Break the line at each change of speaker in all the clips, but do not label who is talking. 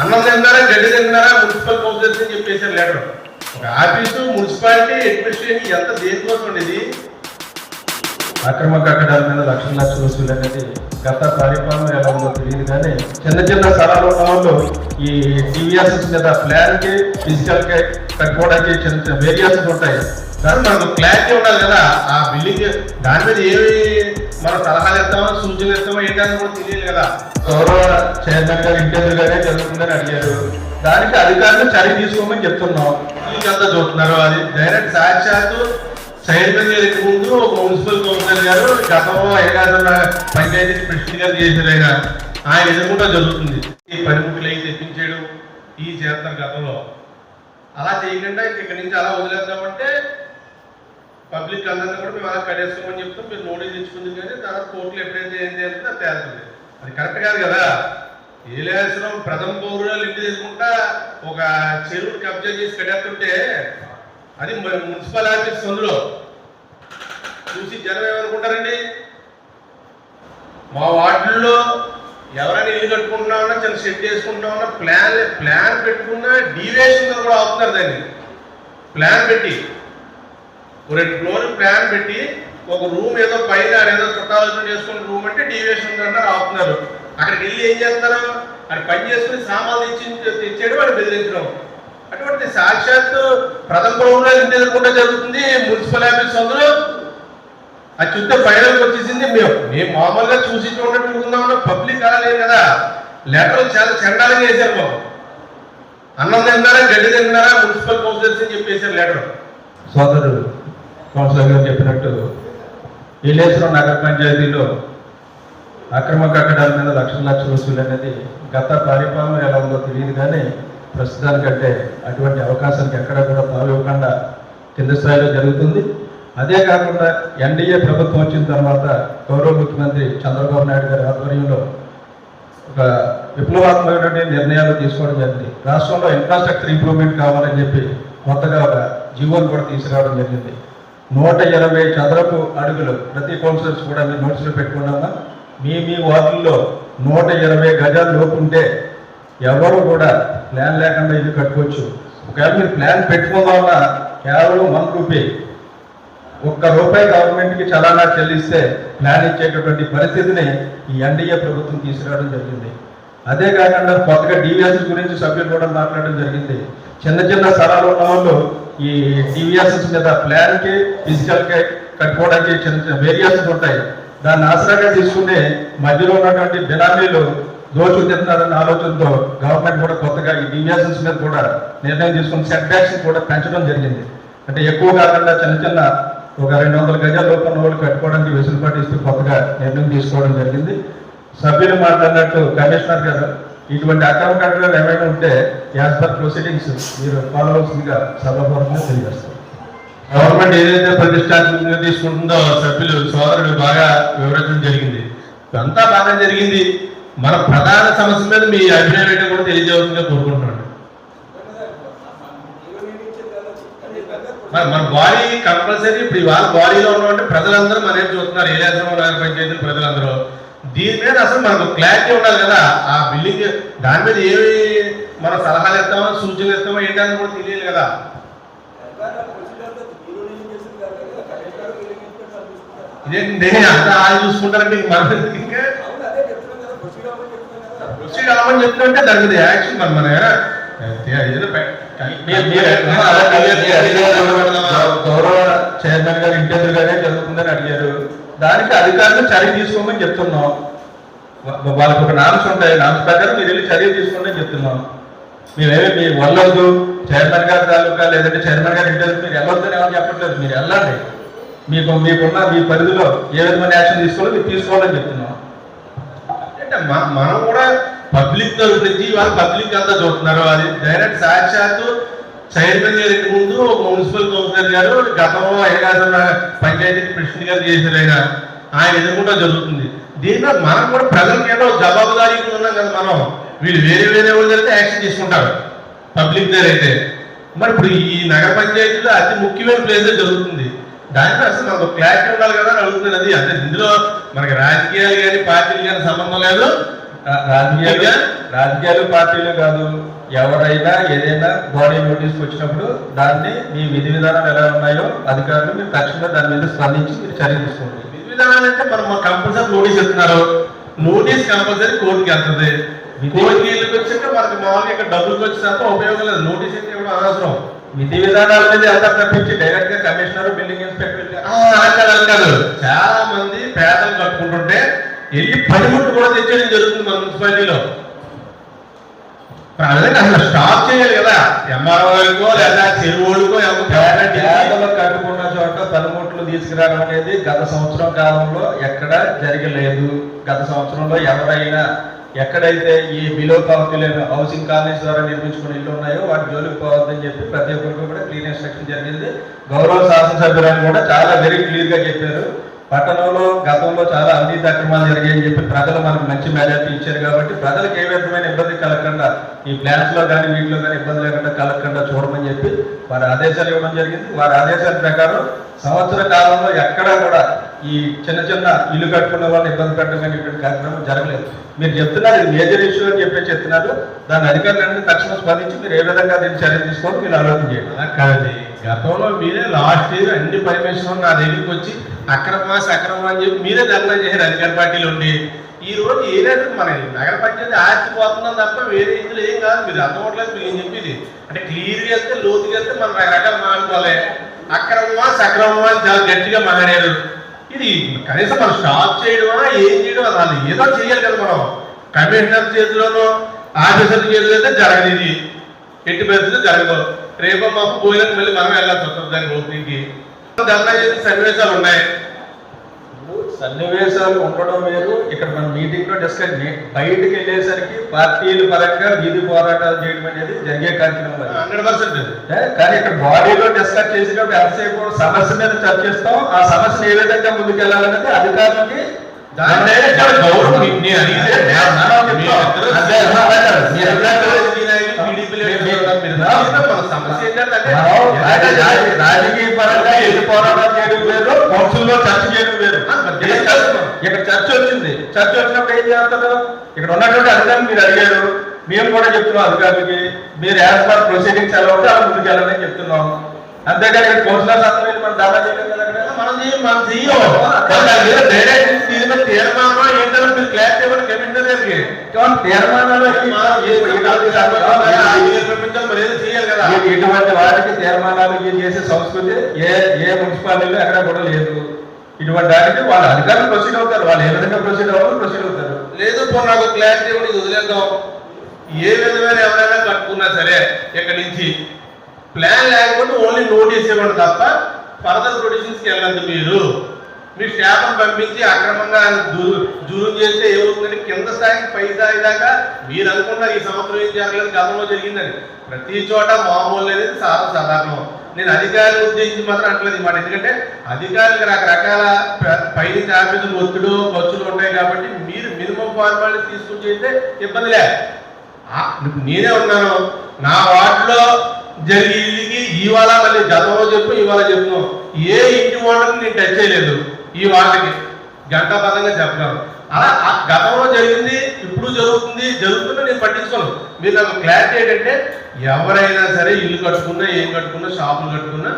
అన్నం తిన్నారా గడ్డి తిన్నారా మున్సిపల్ కౌన్సిల్స్ అని చెప్పేసారు లెటర్ ఒక ఆఫీసు మున్సిపాలిటీ అడ్మినిస్ట్రేషన్ ఎంత దేనికోసం ఉండేది
అక్రమ కట్టడాల మీద లక్షల లక్షల వసూలు అనేది గత పరిపాలన ఎలా ఉందో తెలియదు కానీ చిన్న చిన్న స్థలాలు ఉన్న వాళ్ళు ఈ టీవీఎస్ మీద ప్లాన్కి ఫిజికల్కి కట్టుకోవడానికి చిన్న చిన్న వేరియేషన్స్ ఉంటాయి.
కానీ మనకు క్లారిటీ ఉండాలి కదా. ఆ బిల్డింగ్ దాని మీద ఏమి మనం సలహాలు ఇస్తామో సూచనలు ఇస్తామో ఏంటని కూడా తెలియదు కదా.
గౌరవ చైర్మన్ గారు ఇంటి ఎదురుగానే జరుగుతుందని అడిగారు. దానికి అధికారులు చర్య తీసుకోమని చెప్తున్నాం.
అంతా చూస్తున్నారు అది? డైరెక్ట్ సాక్షాత్తు చైర్మన్ గారికి ముందు ఒక మున్సిపల్ కౌన్సిలర్ గారు గతంలో ఏకాదన్న పంచాయతీ ప్రెసిడెంట్ గారు చేశారు ఆయన. ఆయన ఎదుర్కొంటా జరుగుతుంది. ఈ పనిముట్లు అయి తెప్పించేయడం ఈ చేస్తారు గతంలో. అలా చేయకుండా ఇంక ఇక్కడి నుంచి అలా వదిలేద్దామంటే పబ్లిక్ అందరినీ కూడా మేము అలా కడేసుకోమని చెప్తాం మీరు నోటీస్ ఇచ్చుకుంది కానీ తర్వాత కోర్టులు ఎప్పుడైతే ఏం చేయాలంటే అది తేలుతుంది. అది కరెక్ట్ కాదు కదా? ఏలేశ్వరం ప్రథమ పౌరులు ఇంటి తీసుకుంటా ఒక చెరువుని కబ్జా చేసి కట్టేస్తుంటే అది మున్సిపల్ ఆఫీస్ అందులో. చూసి జనం ఏమనుకుంటారండి? మా వార్డుల్లో ఎవరైనా ఇల్లు కట్టుకుంటున్నామన్నా చిన్న షెడ్ చేసుకుంటామన్నా ప్లాన్ ప్లాన్ పెట్టుకున్నా డీవేషన్ కూడా అవుతున్నారు దాన్ని. ప్లాన్ పెట్టి రెండు ఫ్లోర్ ప్లాన్ పెట్టి ఒక రూమ్ ఏదో పైన ఏదో చుట్టాలు చేసుకున్న రూమ్ అంటే డీవియేషన్ ఉందంటారు అవుతున్నారు అక్కడికి వెళ్ళి ఏం చేస్తారు? అది పని చేసుకుని సామాన్లు ఇచ్చి తెచ్చేయడం వాడు బెదిరించడం. అటువంటి సాక్షాత్ ప్రథమ భవనంలో ఇంటి ఎదుర్కొంటే జరుగుతుంది. మున్సిపల్ ఆఫీస్ అందులో అది చూస్తే ఫైనల్కి వచ్చేసింది మేము. మేము మామూలుగా చూసి చూడండి అనుకుందామన్నా పబ్లిక్ అలా లేదు కదా. లెటర్లు చాలా చండాలంగా వేశారు మాకు అన్నం తిన్నారా గడ్డి తిన్నారా మున్సిపల్ కౌన్సిల్స్ అని చెప్పేశారు లెటర్.
సోదరుడు కౌన్సిలర్ గారు చెప్పినట్టు ఈలేశ్వరం నగర పంచాయతీలో అక్రమ కట్టడాల మీద లక్షల లక్షల వసూలు అనేది గత పరిపాలన ఎలా ఉందో తెలియదు కానీ ప్రస్తుతానికంటే అటువంటి అవకాశానికి ఎక్కడ కూడా తావు కింద స్థాయిలో జరుగుతుంది. అదే కాకుండా ఎన్డీఏ ప్రభుత్వం వచ్చిన తర్వాత గౌరవ ముఖ్యమంత్రి చంద్రబాబు నాయుడు గారి ఆధ్వర్యంలో ఒక విప్లవాత్మకమైన నిర్ణయాలు తీసుకోవడం జరిగింది. రాష్ట్రంలో ఇన్ఫ్రాస్ట్రక్చర్ ఇంప్రూవ్మెంట్ కావాలని చెప్పి కొత్తగా ఒక జీవోని కూడా తీసుకురావడం జరిగింది. నూట ఇరవై చదరపు అడుగులు. ప్రతి కౌన్సిలర్స్ కూడా మీరు నోట్స్లో పెట్టుకున్నామా? మీ మీ వార్డుల్లో నూట ఇరవై గజాలు లోపు ఉంటే ఎవరు కూడా ప్లాన్ లేకుండా ఇది కట్టుకోవచ్చు. ఒకవేళ మీరు ప్లాన్ పెట్టుకుందామన్నా కేవలం వన్ రూపీ ఒక్క రూపాయి గవర్నమెంట్కి చలానా చెల్లిస్తే ప్లాన్ ఇచ్చేటటువంటి పరిస్థితిని ఈ ఎన్డీఏ ప్రభుత్వం తీసుకురావడం జరిగింది. అదే కాకుండా కొత్తగా డీవీఎస్ గురించి సభ్యులు కూడా మాట్లాడడం జరిగింది. చిన్న చిన్న స్థలాలు ఉన్న వాళ్ళు ఈ డివిఎస్ మీద ప్లాన్కి ఫిజికల్కి కట్టుకోవడానికి చిన్న చిన్న వేరియేషన్స్ ఉంటాయి. దాన్ని ఆసరాగా తీసుకునే మధ్యలో ఉన్నటువంటి బినామీలు దోషులు తింటున్నారన్న ఆలోచనతో గవర్నమెంట్ కూడా కొత్తగా ఈ డివిఎస్ మీద కూడా నిర్ణయం తీసుకుని సెట్ బ్యాక్స్ కూడా పెంచడం జరిగింది. అంటే ఎక్కువ కాకుండా చిన్న చిన్న ఒక రెండు వందల గజాల లోపల వాళ్ళు కట్టుకోవడానికి వెసులుబాటు ఇస్తూ కొత్తగా నిర్ణయం తీసుకోవడం జరిగింది. సభ్యులు మాట్లాడినట్టు కమిషనర్ గారు ఇటువంటి అక్రమ కట్టడాలు ఏమైనా ఉంటే యాజ్ పర్ ప్రొసీడింగ్స్ మీరు ఫాలో అవ్వాల్సిందిగా సభాపూర్వకంగా తెలియజేస్తారు.
గవర్నమెంట్ ఏదైతే ప్రతిష్టాత్మకంగా తీసుకుంటుందో సభ్యులు సోదరుడు బాగా వివరించడం జరిగింది. అంతా బాగా జరిగింది. మన ప్రధాన సమస్య మీద మీ అభిప్రాయం ఏంటో కూడా తెలియజేయాల్సిందిగా కోరుకుంటున్నాను. మరి మన బాడీ కంపల్సరీ ఇప్పుడు ఇవాళ బాడీలో ఉన్నామంటే ప్రజలందరూ మన ఏం చూస్తున్నారు? ఏలేశ్వరం రాజ పంచాయతీల ప్రజలందరూ. దీని మీద అసలు మనకు క్లారిటీ ఉండాలి కదా. ఆ బిల్డింగ్ దాని మీద ఏమి మనం సలహాలు ఇస్తామో సూచనలు ఇస్తామో ఏంటని కూడా తెలియదు కదా. ఇదేంటి అంతా ఆయన చూసుకుంటారంటే మనం ఇంకా? ప్రొసీడ్ అవ్వమని చెప్తుంటే దాని మీద యాక్షన్ మన ఏదో
దానికి అధికారులు చర్య తీసుకోమని చెప్తున్నాం. వాళ్ళకి ఒక నామ్స్ ఉంటాయి. నామ్స్ ప్రకారం మీరు వెళ్ళి చర్య తీసుకోండి అని చెప్తున్నాం. మీరేమి మీ వెళ్ళొద్దు చైర్మన్ గారి తాలూకా లేదంటే చైర్మన్ గారి ఇంటర్వ్యూ మీరు వెళ్ళొద్దని ఏమని చెప్పట్లేదు. మీరు వెళ్ళండి. మీకు మీకున్న మీ పరిధిలో ఏ విధమైన యాక్షన్ తీసుకోవాలో మీరు తీసుకోవాలని చెప్తున్నాం.
అంటే మనం కూడా పబ్లిక్ గురించి వాళ్ళు పబ్లిక్ అంతా చూస్తున్నారు. అది డైరెక్ట్ సాక్షాత్తు చైర్మన్ గారికి ముందు మున్సిపల్ కౌన్సిలర్ గారు గతంలో ఏకాదన్న పంచాయతీ ప్రెసిడెంట్ గారు చేశారు ఆయన. ఆయన ఎదుర్కొంటా జరుగుతుంది. దీంట్లో మనం కూడా ప్రజలకి ఏదో జవాబుదారీ ఉన్నాం కదా మనం. వీళ్ళు వేరే వేరే వాళ్ళు జరిగితే యాక్షన్ తీసుకుంటారు. పబ్లిక్ దగ్గర అయితే. మరి ఇప్పుడు ఈ నగర పంచాయతీలో అతి ముఖ్యమైన ప్లేస్ జరుగుతుంది. దానికి అసలు మనకు క్లారిటీ ఉండాలి కదా అని అడుగుతుంది అది అంటే ఇందులో మనకి రాజకీయాలు కానీ పార్టీలు కానీ సంబంధం లేదు.
రాజకీయాలు రాజకీయాలు పార్టీలు కాదు. ఎవరైనా ఏదైనా బాడీ నోటీస్కి వచ్చినప్పుడు దాన్ని మీ విధి విధానాలు ఎలా ఉన్నాయో అధికారులు మీరు తక్షణమే దాని మీద స్పందించి మీరు చర్య తీసుకోండి.
విధి విధానాలు అంటే మనం కంపల్సరీ నోటీస్ ఇస్తున్నారు. నోటీస్ కంపల్సరీ కోర్టుకి వెళ్తుంది. కోర్టుకి వెళ్ళి వచ్చాక మనకి మామూలుగా ఇక్కడ డబ్బులకి వచ్చి తప్ప ఉపయోగం లేదు. నోటీస్ అయితే ఇవ్వడం అనవసరం.
విధి విధానాల మీద ఎంత తప్పించి డైరెక్ట్గా కమిషనర్ బిల్డింగ్ ఇన్స్పెక్టర్
కాదు, కాదు. చాలా మంది పేదలు కట్టుకుంటుంటే వెళ్ళి పనిముట్లు కూడా తెచ్చేయడం జరుగుతుంది మన మున్సిపాలిటీలో అదే అసలు స్టాప్ చేయాలి కదా. ఎంఆర్ఓ లేదా చెరువుడికో
పేదలు కట్టుకున్న చోట పనిముట్లు తీసుకురావడం అనేది గత సంవత్సరం కాలంలో ఎక్కడ జరగలేదు. గత సంవత్సరంలో ఎవరైనా ఎక్కడైతే ఈ బిలో పావర్టీ లేని హౌసింగ్ కాలనీస్ ద్వారా నిర్మించుకున్న ఇల్లు ఉన్నాయో వాటి జోలికి పోవద్దని చెప్పి ప్రతి ఒక్కరికి కూడా క్లీన్ ఇన్స్ట్రక్షన్ జరిగింది. గౌరవ శాసనసభ్యురాలు కూడా చాలా వెరీ క్లియర్గా చెప్పారు. పట్టణంలో గతంలో చాలా అవినీతి అక్రమాలు జరిగాయని చెప్పి ప్రజలు మనకు మంచి మెజార్టీ ఇచ్చారు కాబట్టి ప్రజలకు ఏ విధమైన ఇబ్బంది కలగకుండా ఈ ప్లాన్స్లో కానీ వీటిలో కానీ ఇబ్బంది లేకుండా కలగకుండా చూడమని చెప్పి వారి ఆదేశాలు ఇవ్వడం జరిగింది. వారి ఆదేశాల ప్రకారం సంవత్సర కాలంలో ఎక్కడా కూడా ఈ చిన్న చిన్న ఇల్లు కట్టుకున్న వాళ్ళని ఇబ్బంది పెట్టడం కానీ ఇటువంటి కార్యక్రమం జరగలేదు. మీరు చెప్తున్నారు ఇది మేజర్ ఇష్యూ అని చెప్పి చెప్తున్నారు. దాని అధికారులన్నీ తక్షణం స్పందించి మీరు ఏ విధంగా దీన్ని చర్య తీసుకోవాలి మీరు ఆలోచన చేయండి.
కానీ గతంలో మీరే లాస్ట్ ఇయర్ అన్ని పర్మిషన్ నా దగ్గరికి వచ్చి అక్రమా సక్రమా అని చెప్పి మీరే ధర్నా చేశారు అధికార పార్టీలు ఉండి. ఈ రోజు ఏదైతే మన నగర పంచాయతీ ఆస్తి పోతున్నాం తప్ప వేరే ఇందులో ఏం కాదు మీరు అర్థమవట్లేదు మీరు ఏం చెప్పింది? అంటే క్లియర్గా వెళ్తే లోతుగా వెళ్తే మనం రకరకాల మాట్లాడాలి అక్రమమా సక్రమమా అని చాలా గట్టిగా మాట్లాడారు. ఇది కనీసం మనం స్టాప్ చేయడమా ఏం చేయడం అది ఏదో చేయాలి కదా మనం. కమిషనర్ చేతిలోనో ఆఫీసర్ చేతిలో అయితే జరగదు ఇది ఎట్టి పరిస్థితి జరగదు. రేపు మాకు పోయినాక మళ్ళీ మనం వెళ్ళాల్సి వస్తుంది దానికి ఓపెనింగ్కి ధర్నా సన్నివేశాలు ఉన్నాయి
సన్నివేశాలు ఉండడం వేరు ఇక్కడ మన మీటింగ్లో డిస్కస్ బయటికి వెళ్ళేసరికి పార్టీల పరంగా వీధి పోరాటాలు చేయడం అనేది జరిగే కార్యక్రమం.
హండ్రెడ్ పర్సెంట్
కానీ ఇక్కడ బాడీలో డిస్కస్ చేసినప్పుడు ఎంతసేపు సమస్య మీద చర్చిస్తాం ఆ సమస్యను ఏ విధంగా ముందుకెళ్ళాలనేది అధికారులకి
దాన్నే గౌరవం మీ- నేను అడిగితే
రాజకీయ పరంగా ఎన్ని పోరాటం చేయడం వేరు కౌన్సిల్లో చర్చ చేయడం వేరు ఇక్కడ చర్చ వచ్చింది చర్చ వచ్చినప్పుడు ఏం చేస్తారు ఇక్కడ ఉన్నటువంటి అధికారులు మీరు అడిగారు మేము కూడా చెప్తున్నాం అధికారులకి మీరు యాజ్ పర్ ప్రొసీడింగ్స్ ఎలా ఉంటే అలా ముందుకెళ్ళాలని చెప్తున్నాం అంతేగాని ఇక్కడ కౌన్సిలర్స్ అందరూ వెళ్ళి మనం దాదా చేయలేదు
మనం మనం చెయ్యం. దాని మీద దీని మీరు క్లారిటీ ఇవ్వండి గారికి.
కానీ తీర్మానాలు ఇటువంటి వాటికి తీర్మానాలు చేసే సంస్కృతి ఏ ఏ మున్సిపాలిటీలో ఎక్కడ కూడా లేదు. ఇటువంటి వాటికి వాళ్ళ అధికారులు ప్రొసీడ్ అవుతారు. వాళ్ళు ఏ విధంగా ప్రొసీడ్ అవ్వాలి ప్రొసీడ్ అవుతారు.
లేదు నాకు క్లారిటీ ఇవ్వండి వదిలేద్దాం. ఏ విధమైన ఎవరైనా కట్టుకున్నా సరే ఇక్కడి నుంచి ప్లాన్ లేకపోతే ఓన్లీ నోటీస్ ఇవ్వండి తప్ప ఫర్దర్ ప్రొడిషన్స్కి వెళ్ళద్దు మీరు. మీ స్టాఫ్ను పంపించి అక్రమంగా జూరు చేస్తే ఏమవుతుందంటే కింద స్థాయికి పై స్థాయి దాకా మీరు అనుకున్నారు ఈ సంవత్సరం ఏం జరగలేదు గతంలో జరిగిందని. ప్రతి చోట మామూలు అనేది చాలా సాధారణం నేను అధికారులు ఉద్దేశించి మాత్రం అంటలేదు మాట. ఎందుకంటే అధికారులకు రకరకాల పైన ఆఫీసులు ఒత్తిడు ఖర్చులు ఉంటాయి కాబట్టి మీరు మినిమం ఫార్మాలిటీ తీసుకుని చేస్తే ఇబ్బంది లే. నేనే ఉన్నాను. నా వార్డులో జరిగింది. ఇవాళ మళ్ళీ గతంలో చెప్పు ఇవాళ చెప్పు ఏ ఇంటి ఓనర్ని నేను టచ్ చేయలేదు. ఈ వార్డుకి గంటాపదంగా చెప్పగలను. అలా ఆ గతంలో జరిగింది ఇప్పుడు జరుగుతుంది జరుగుతున్నా నేను పట్టించుకోను. మీరు నాకు క్లారిటీ ఏంటంటే ఎవరైనా సరే ఇల్లు కట్టుకున్నా ఏం కట్టుకున్నా షాపులు కట్టుకున్నా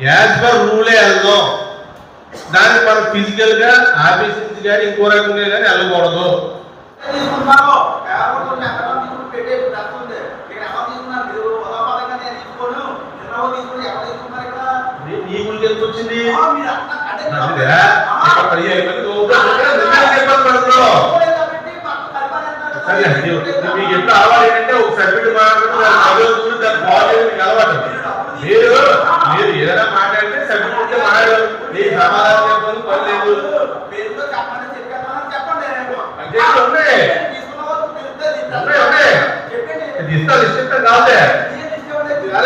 యాజ్ పర్ రూలే వెళ్దాం. దానికి మనం ఫిజికల్గా ఆఫీస్ నుంచి కానీ ఇంకో రకంగా కానీ వెళ్ళకూడదు.
తీసుకున్నారో ఎవరు తీసుకున్నారు మీరు ఉదాహరణగా నేను తీసుకోను నిన్న తీసుకుని ఎవరు తీసుకున్నారు ఇక్కడ
నీకులకి ఎందుకు వచ్చింది
ఆ, మీరు అట్లా అంటే
నదిగా? ఇక్కడ పదిహేను మంది ఊపిరి ఎందుకు ఇబ్బంది పడుతున్నావు? సరే, ఇది- ఇది మీకు ఎట్లా అలవాటు ఏంటంటే ఒక సభ్యుడు మాట్లాడుతూ దాని మీకు అలవాటు మీరు మీరు ఏదైనా మాట్లాడితే సభ్యుడు ఉంటే మాట్లాడు నీ సమాధానం చెప్పని పని లేదు
చెప్పండి చెప్పండి చెప్పండి
అంటే ఇట్లా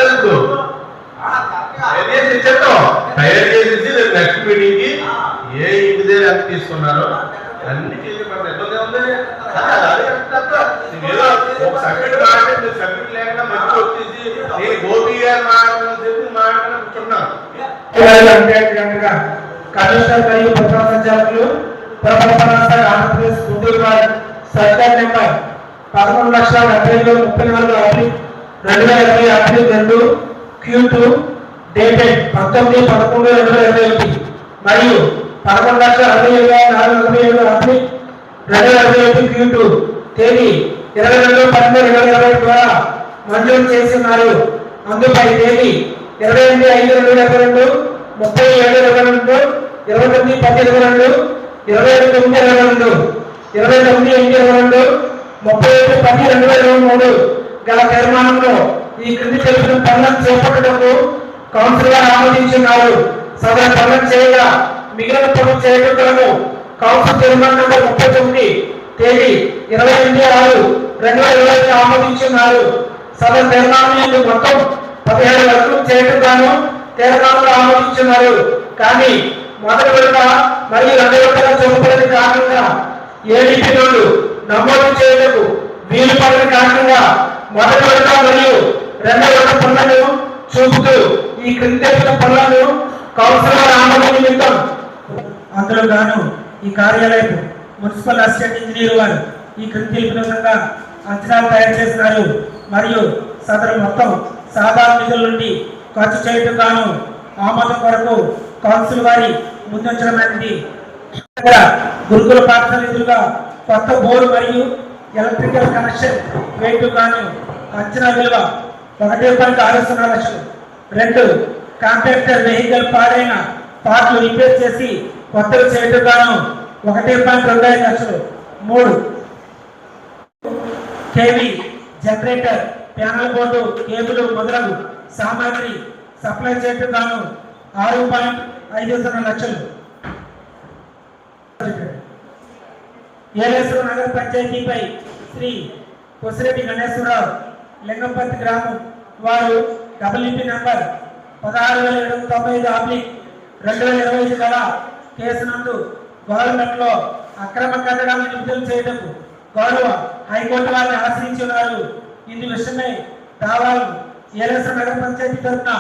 తీసుకున్నారు. అన్ని చేసి ఇబ్బంది ఉంది ఏదో ఒక మాట్లాడి మీరు లేకుండా మధ్య వచ్చేసి నేను గోపి గారు మాట్లాడాలని చెప్పి
కమిషనర్ మరియు సంచాలకులు ఆంధ్రప్రదేశ్ గుంటూరు సర్కార్ నెంబర్ పదకొండు లక్షల డెబ్బై ఐదు ముప్పై నాలుగు అప్లిక్ రెండు వేల ఇరవై అప్లిక్ రెండు క్యూ టూ డేటెడ్ పంతొమ్మిది పదకొండు రెండు వేల ఇరవై ఒకటి. మరియు పదకొండు లక్షల అరవై ఏడు వేల నాలుగు నలభై ఏడు అరవై రెండు వేల ఐదు ఒకటి క్యూ తేదీ ఇరవై రెండు పన్నెండు రెండు వేల ఇరవై ద్వారా మంజూరు చేస్తున్నారు. అందుపై తేదీ ఇరవై ఎనిమిది ఐదు రెండు వేల ఇరవై రెండు ముప్పై ఏడు ఇరవై రెండు ఇరవై తొమ్మిది పది ఇరవై రెండు ఇరవై ఐదు తొమ్మిది ఇరవై రెండు ఇరవై తొమ్మిది ఎనిమిది ఇరవై రెండు ముప్పై ఏడు పది రెండు వేల ఇరవై మూడు గల తీర్మానంలో ఈ క్రింది తెలిపిన పనులను చేపట్టడంలో కౌన్సిల్ గారు ఆమోదించున్నారు. సదరు పనులను చేయగా మిగిలిన పనులు చేయడం కొరకు కౌన్సిల్ తీర్మానం నెంబర్ ముప్పై తొమ్మిది తేదీ ఇరవై ఎనిమిది ఆరు రెండు వేల ఇరవై ఐదు ఆమోదించున్నారు. సదరు తీర్మానం మొత్తం పదిహేడు వరకు చేయడం గాను తీర్మానంలో ఆమోదించున్నారు. కానీ మొదటి విడత మరియు రెండవ విడతగా చూపబడిన కారణంగా ఏడీపీ నుండి నమోదు చేయటకు వీలు పడిన కారణంగా మొదటి విడత మరియు రెండవ విడత పనులను చూపుతూ ఈ క్రింద పనులను కౌన్సిలర్ ఆమోదం నిమిత్తం అందులో గాను ఈ కార్యాలయం మున్సిపల్ అసిస్టెంట్ ఇంజనీర్ వారు ఈ క్రింది తెలిపిన విధంగా అంచనాలు తయారు చేస్తున్నారు. మరియు సదరు మొత్తం సాధారణ నిధుల నుండి ఖర్చు చేయటం గాను ఆమోదం కొరకు కౌన్సిల్ వారి ముందుంచడమైనది. గురుకుల పాఠశాల నిధులుగా కొత్త బోర్డు మరియు ఎలక్ట్రికల్ కనెక్షన్ రేటు గాను అంచనా విలువ ఒకటి పాయింట్ ఆరు సున్నా లక్షలు. రెండు కాంట్రాక్టర్ వెహికల్ పాడైన పార్ట్లు రిపేర్ చేసి కొత్తవి చేయటం గాను ఒకటి పాయింట్ రెండు ఐదు లక్షలు. మూడు. KV generator panel board cable మొదలగు సామాగ్రి సప్లై చేయటం గాను ఆరు పాయింట్ ఐదు సున్నా లక్షలు. ఏలేశ్వర నగర పంచాయతీపై శ్రీ కొసిరెడ్డి గణేశ్వరరావు లింగంపతి గ్రామం వారు డబ్ల్యూపీ నంబర్ పదహారు వేల ఏడు వందల తొంభై ఐదు ఆబ్లిక్ రెండు వేల ఇరవై ఐదు గల కేసు నందు గవర్నమెంట్లో అక్రమ కట్టడాలను విడుదల చేయడం గౌరవ హైకోర్టు వారిని ఆశ్రయించి ఉన్నారు ఇందు విషయమై దావాలు ఏలస నగర పంచాయతీ తరఫున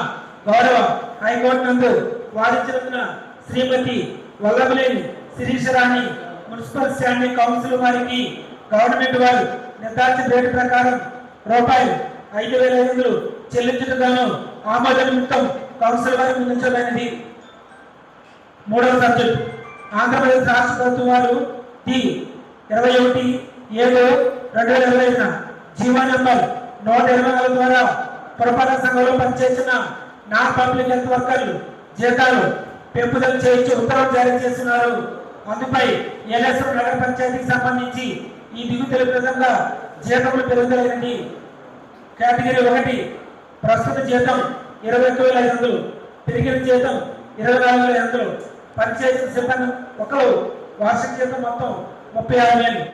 గౌరవ హైకోర్టు నందు వాదించినందున Shrimati Vallabhaneni Sirisharani municipal standing council వారికి గవర్నమెంట్ వారు నిర్ధారించిన రేటు ప్రకారం రూపాయలు ఐదు వేల ఐదు వందలు చెల్లించడం గాను ఆమోద నిమిత్తం కౌన్సిల్ వారికి ముందుంచబడినది మూడవ సబ్జెక్ట్. ఆంధ్రప్రదేశ్ రాష్ట్ర ప్రభుత్వం వారు డి ఇరవై ఒకటి ఏడు రెండు వేల ఇరవై ఐదున జీవో నెంబర్ నూట ఇరవై నాలుగు ద్వారా పురపాలక సంఘంలో పనిచేసిన నాన్ పబ్లిక్ హెల్త్ వర్కర్లు జీతాలు పెంపుదల చేయించి ఉత్తర్వులు జారీ చేస్తున్నారు. అందుపై ఏలేశ్వరం నగర పంచాయతీకి సంబంధించి ఈ దిగు తెలుపు విధంగా జీతములు పెరుగుదలైనవి కేటగిరీ ఒకటి ప్రస్తుత జీతం ఇరవై ఒక్క వేల ఐదు వందలు పెరిగిన జీతం ఇరవై నాలుగు వేల ఐదు వందలు. పనిచేసిన సిబ్బంది ఒకరు. వార్షిక జీతం మొత్తం ముప్పై ఆరు వేలు.